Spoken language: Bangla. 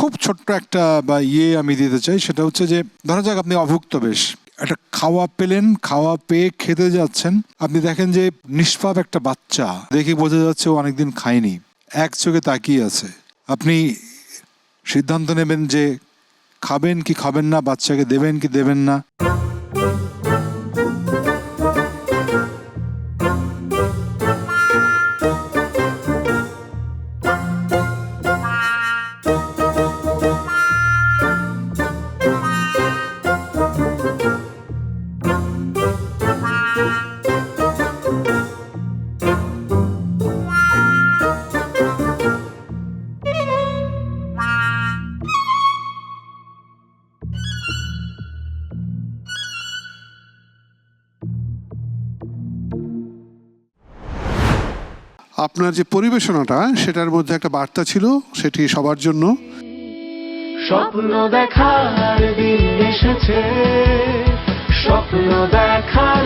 খুব ছোট্ট একটা, বা ইয়ে আমি দিতে চাই, সেটা হচ্ছে যে, ধরা যাক আপনি অভুক্ত বেশ। একটা খাওয়া পেলেন, খাওয়া পেয়ে খেতে যাচ্ছেন। আপনি দেখেন যে, নিষ্পাপ একটা বাচ্চা। দেখে বোঝা যাচ্ছে ও অনেকদিন খায়নি। এক চোখে তাকিয়ে আছে। আপনি সিদ্ধান্ত নেবেন যে, খাবেন কি খাবেন না, বাচ্চাকে দেবেন কি দেবেন না? আপনার যে পরিবেশনাটা, সেটার মধ্যে একটা বার্তা ছিল, সেটি সবার জন্য। স্বপ্ন দেখার দিন এসেছে, স্বপ্ন দেখার